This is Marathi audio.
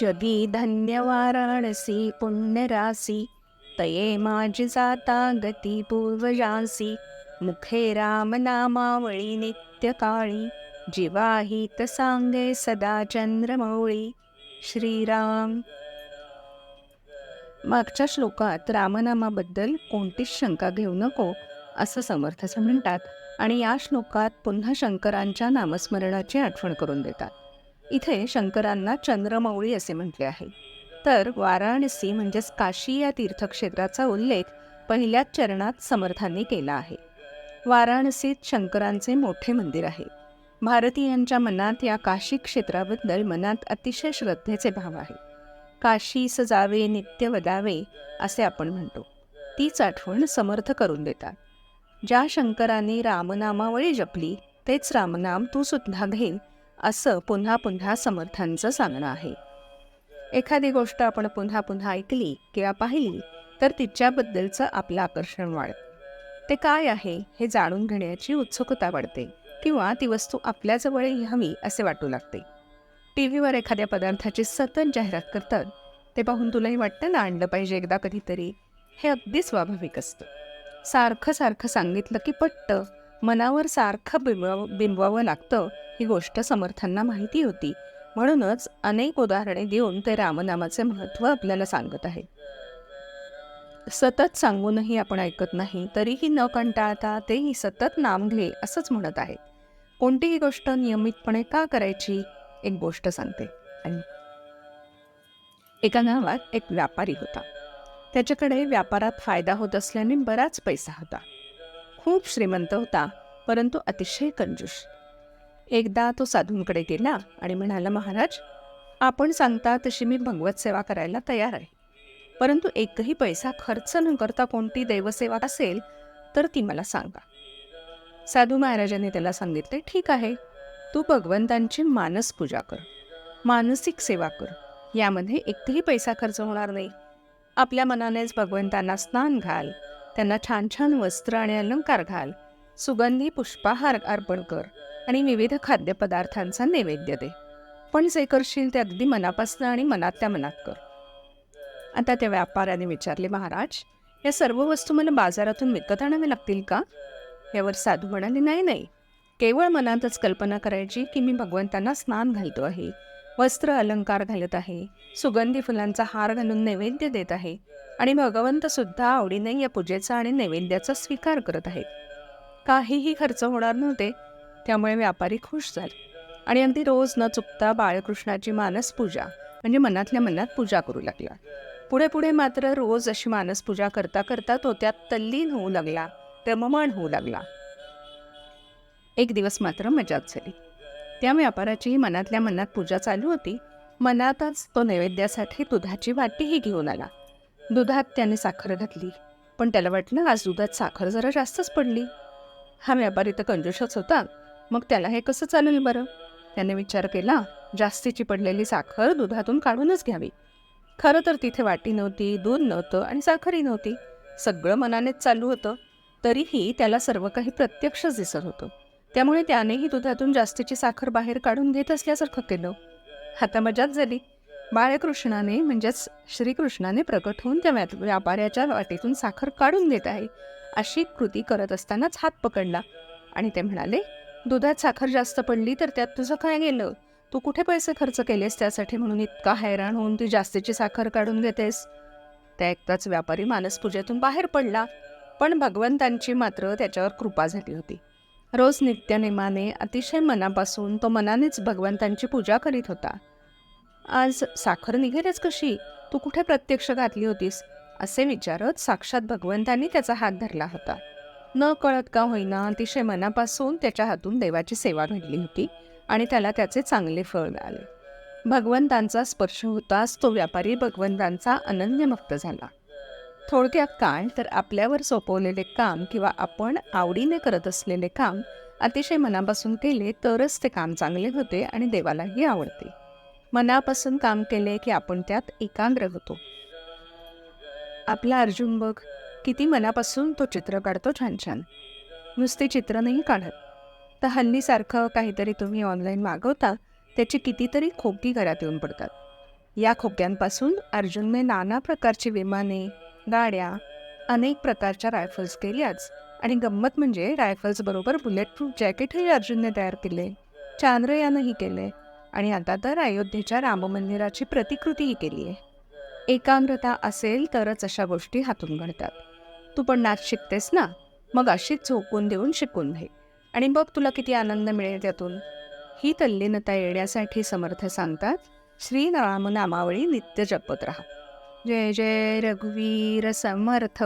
जगी धन्य वाराणसी पुण्यरासी तये माझी जाता गती पूर्वजांसी मुखे राम नामावळी नित्य काळी जीवाहित सांगे सदा चंद्रमौळी श्रीराम. मागच्या श्लोकात रामनामाबद्दल कोणतीच शंका घेऊ नको असं समर्थच म्हणतात आणि या श्लोकात पुन्हा शंकरांच्या नामस्मरणाची आठवण करून देतात. इथे शंकरांना चंद्रमौळी असे म्हटले आहे. तर वाराणसी म्हणजेच काशी या तीर्थक्षेत्राचा उल्लेख पहिल्याच चरणात समर्थांनी केला आहे. वाराणसीत शंकरांचे मोठे मंदिर आहे. भारतीयांच्या मनात या काशी क्षेत्राबद्दल मनात अतिशय श्रद्धेचे भाव आहे. काशी सजावे नित्य वदावे असे आपण म्हणतो. तीच आठवण समर्थ करून देतात. ज्या शंकरांनी रामनामावळी जपली तेच रामनाम तू सुद्धा घे असं पुन्हा पुन्हा समर्थांचं सांगणं आहे. एखादी गोष्ट आपण पुन्हा पुन्हा ऐकली किंवा पाहिली तर तिच्याबद्दलचं आपलं आकर्षण वाढतं. ते काय आहे हे जाणून घेण्याची उत्सुकता वाढते किंवा ती वस्तू आपल्याजवळ हवी असे वाटू लागते. टी व्हीवर एखाद्या पदार्थाची सतत जाहिरात करतात ते पाहून तुलाही वाटतं ना आणलं पाहिजे एकदा कधीतरी. हे अगदी स्वाभाविक असतं. सारखं सारखं सांगितलं की पट्ट मनावर सारखं बिंबव बिंबवावं लागतं ही गोष्ट समर्थांना माहिती होती. म्हणूनच अनेक उदाहरणे देऊन ते रामनामाचे महत्त्व आपल्याला सांगत आहेत. सतत सांगूनही आपण ऐकत नाही तरीही न कंटाळता तेही सतत नाम घे असंच म्हणत आहे कोणतीही गोष्ट नियमितपणे का करायची? एक गोष्ट सांगते. आणि एका गावात एक व्यापारी होता. त्याच्याकडे व्यापारात फायदा होत असल्याने बराच पैसा होता. खूप श्रीमंत होता परंतु अतिशय कंजूस. एकदा तो साधूंकडे गेला आणि म्हणाला महाराज आपण सांगता तशी मी भगवत सेवा करायला तयार आहे. परंतु एकही पैसा खर्च न करता कोणती देवसेवा असेल तर ती मला सांगा. साधू महाराजांनी त्याला सांगितले ठीक आहे तू भगवंतांची मानस पूजा कर मानसिक सेवा कर यामध्ये एकही पैसा खर्च होणार नाही. आपल्या मनानेच भगवंतांना स्नान घाल त्यांना छान छान वस्त्र आणि अलंकार घाल. सुगंधी पुष्पाहार अर्पण कर आणि विविध खाद्यपदार्थांचा नैवेद्य दे. पण जे करशील ते अगदी मनापासून आणि मनातल्या मनात कर. आता त्या व्यापाऱ्याने विचारले महाराज या सर्व वस्तू मला बाजारातून विकत आणाव्या लागतील का? यावर साधू म्हणाले नाही नाही. केवळ मनातच कल्पना करायची की मी भगवंतांना स्नान घालतो आहे वस्त्र अलंकार घालत आहे सुगंधी फुलांचा हार घालून नैवेद्य देत आहे. आणि भगवंत सुद्धा आवडीने या पूजेचा आणि नैवेद्याचा स्वीकार करत आहेत. काहीही खर्च होणार नव्हते त्यामुळे व्यापारी खुश झाले. आणि अगदी रोज न चुकता बाळकृष्णाची मानस पूजा म्हणजे मनातल्या मनात पूजा करू लागला. पुढे पुढे मात्र रोज अशी मानस पूजा करता करता तो त्यात तल्लीन होऊ लागला रममाण होऊ लागला. एक दिवस मात्र मजाच झाली. त्या व्यापाराचीही मनातल्या मनात पूजा चालू होती. मनातच तो नैवेद्यासाठी दुधाची वाटीही घेऊन आला. दुधात त्याने साखर घातली. पण त्याला वाटलं आज दुधात साखर जरा जास्तच पडली. हा व्यापारी तर कंजूषच होता. मग त्याला हे कसं चालेल बरं? त्याने विचार केला जास्तीची पडलेली साखर दुधातून काढूनच घ्यावी. खरं तर तिथे वाटी नव्हती दूध नव्हतं आणि साखरही नव्हती. सगळं मनानेच चालू होतं. तरीही त्याला सर्व काही प्रत्यक्षच दिसत होतं. त्यामुळे त्यानेही दुधातून जास्तीची साखर बाहेर काढून घेत असल्यासारखं केलं. आता मजाच झाली. बाळकृष्णाने म्हणजेच श्रीकृष्णाने प्रकट होऊन त्या व्यापाऱ्याच्या वाटेतून साखर काढून देत आहे. अशी कृती करत असतानाच हात पकडला. आणि ते म्हणाले दुधात साखर जास्त पडली तर त्यात तुझं काय गेलं? तू कुठे पैसे खर्च केलेस त्यासाठी म्हणून इतका हैराण होऊन ती जास्तीची साखर काढून घेतेस त्या एकदाच व्यापारी मानसपूजेतून बाहेर पडला. पण भगवंतांची मात्र त्याच्यावर कृपा झाली होती. रोज नित्यनेमाने अतिशय मनापासून तो मनानेच भगवंतांची पूजा करीत होता. आज साखर निघेलच कशी? तू कुठे प्रत्यक्ष घातली होतीस? असे विचारत साक्षात भगवंतांनी त्याचा हात धरला होता. न कळत का होईना अतिशय मनापासून त्याच्या हातून देवाची सेवा घडली होती आणि त्याला त्याचे चांगले फळ मिळाले. भगवंतांचा स्पर्श होताच तो व्यापारी भगवंतांचा अनन्यमुक्त झाला. थोडक्यात काय? तर आपल्यावर सोपवलेले काम किंवा आपण आवडीने करत असलेले काम अतिशय मनापासून केले तरच ते काम चांगले होते आणि देवालाही आवडते. मनापासून काम केले की आपण त्यात एकाग्र होतो. आपला अर्जुन बघ किती मनापासून तो चित्र काढतो छान छान. नुसते चित्र नाही काढत. तर हल्लीसारखं काहीतरी तुम्ही ऑनलाईन मागवता त्याची कितीतरी खोकी घरात येऊन पडतात. या खोक्यांपासून अर्जुनने नाना प्रकारची विमाने गाड्या अनेक प्रकारच्या रायफल्स केल्याच. आणि गंमत म्हणजे रायफल्सबरोबर बुलेट प्रूफ जॅकेटही अर्जुनने तयार केले चांद्रयानही केले आणि आता तर अयोध्येच्या राममंदिराची प्रतिकृतीही केली आहे. एकाग्रता असेल तरच अशा गोष्टी हातून घडतात. तू पण नाच शिकतेस ना? मग अशीच झोकून देऊन शिकून घे. आणि बघ तुला किती आनंद मिळेल त्यातून. ही तल्लीनता येण्यासाठी समर्थ सांगतात श्री नामावळी नित्य जपत राहा. जय जय रघुवीर समर्थ.